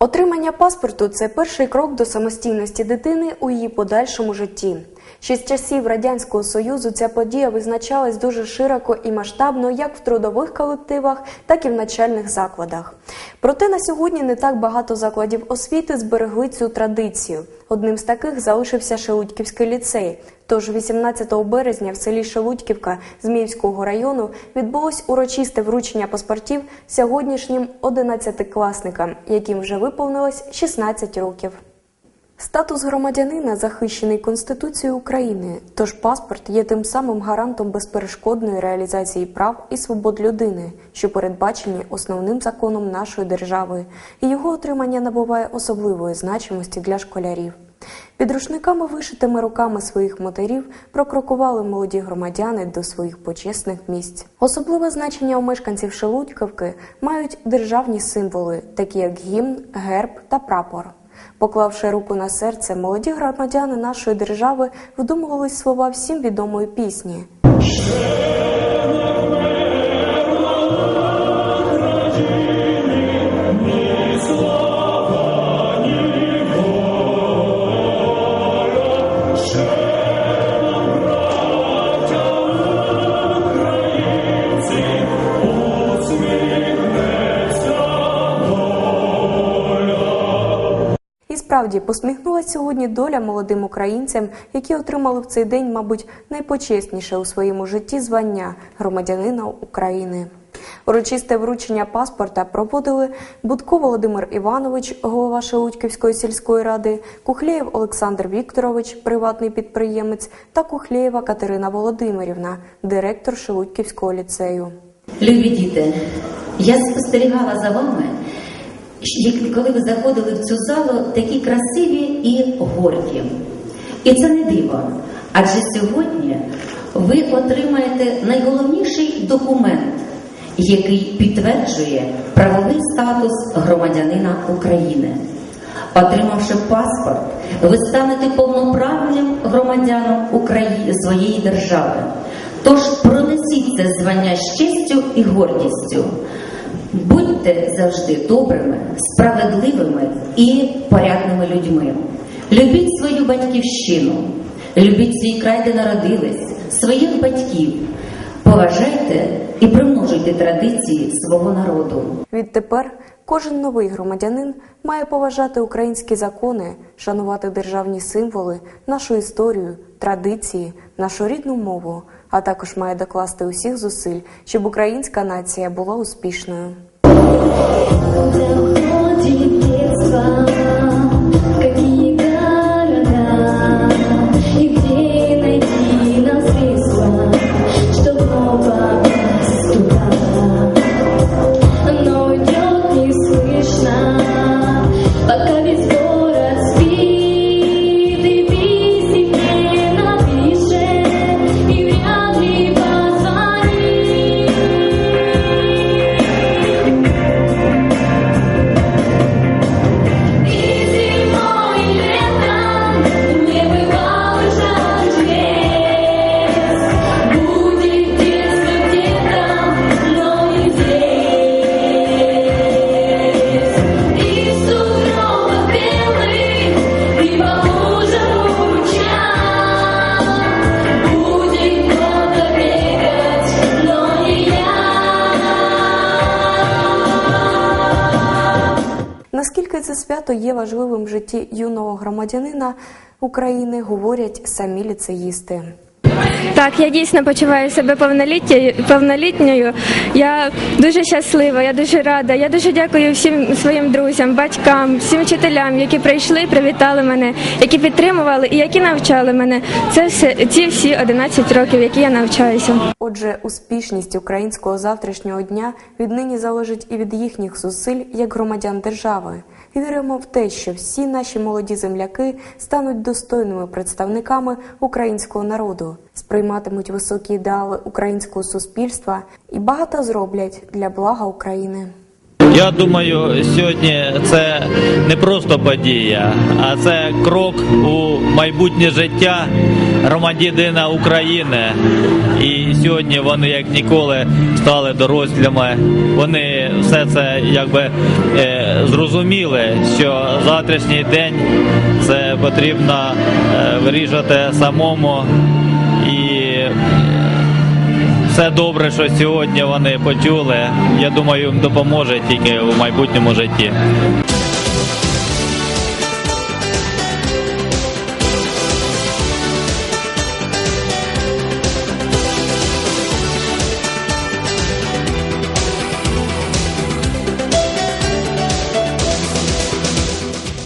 Отримання паспорту це перший крок до самостійності дитини у її подальшому житті. Ще з часів радянського союзу ця подія визначалась дуже широко і масштабно, як в трудових колективах, так і в навчальних закладах. Проте на сьогодні не так багато закладів освіти зберегли цю традицію. Одним з таких залишився Шелудьківський ліцей. Тож 18 березня в селі Шелудьківка Зміївського району відбулось урочисте вручення паспортів сьогоднішнім 11-класникам, яким вже виповнилось 16 років. Статус громадянина захищений Конституцією України, тож паспорт є тим самим гарантом безперешкодної реалізації прав і свобод людини, що передбачені основним законом нашої держави, і його отримання набуває особливої значимості для школярів. Під рушниками, вишитими руками своїх матерів, прокрокували молоді громадяни до своїх почесних місць. Особливе значення у мешканців Шелудьківки мають державні символи, такі як гімн, герб та прапор. Поклавши руку на серце, молоді громадяни нашої держави вдумували слова всім відомої пісні. Справді посміхнулася сьогодні доля молодим українцям, які отримали в цей день, мабуть, найпочесніше у своєму житті звання громадянина України. Урочисте вручення паспорта проводили Будко Володимир Іванович, голова Шелудьківської сільської ради, Кухлєєв Олександр Вікторович, приватний підприємець, та Кухлєєва Катерина Володимирівна, директор Шелудьківського ліцею. Любі діти, я спостерігала за вами, коли ви заходили в цю залу, такі красиві і горді. І це не диво. Адже сьогодні ви отримаєте найголовніший документ, який підтверджує правовий статус громадянина України. Отримавши паспорт, ви станете повноправним громадянином України своєї держави. Тож пронесіть це звання з честю і гордістю. Будьте завжди добрими, справедливими і порядними людьми. Любіть свою батьківщину, любіть свій край, де народились, своїх батьків. Поважайте і примножуйте традиції свого народу. Відтепер кожен новий громадянин має поважати українські закони, шанувати державні символи, нашу історію, традиції, нашу рідну мову, а також має докласти усіх зусиль, щоб українська нація була успішною. Oh, oh, oh, oh, Наскільки це свято є важливим в житті юного громадянина України, говорять самі ліцеїсти. Так, я дійсно почуваю себе повнолітньою. Я дуже щаслива, я дуже рада. Я дуже дякую всім своїм друзям, батькам, всім вчителям, які прийшли, привітали мене, які підтримували і які навчали мене. Це все ці всі 11 років, які я навчаюся. Отже, успішність українського завтрашнього дня віднині залежить і від їхніх зусиль як громадян держави. І віримо в те, що всі наші молоді земляки стануть достойними представниками українського народу, сприйматимуть високі ідеали українського суспільства і багато зроблять для блага України. Я думаю, сьогодні це не просто подія, а це крок у майбутнє життя громадянина України. І сьогодні вони як ніколи стали дорослими. Вони все це якби е, зрозуміли, що завтрашній день це потрібно е, вирішувати самому і е, все добре, що сьогодні вони почули. Я думаю, їм допоможе тільки в майбутньому житті.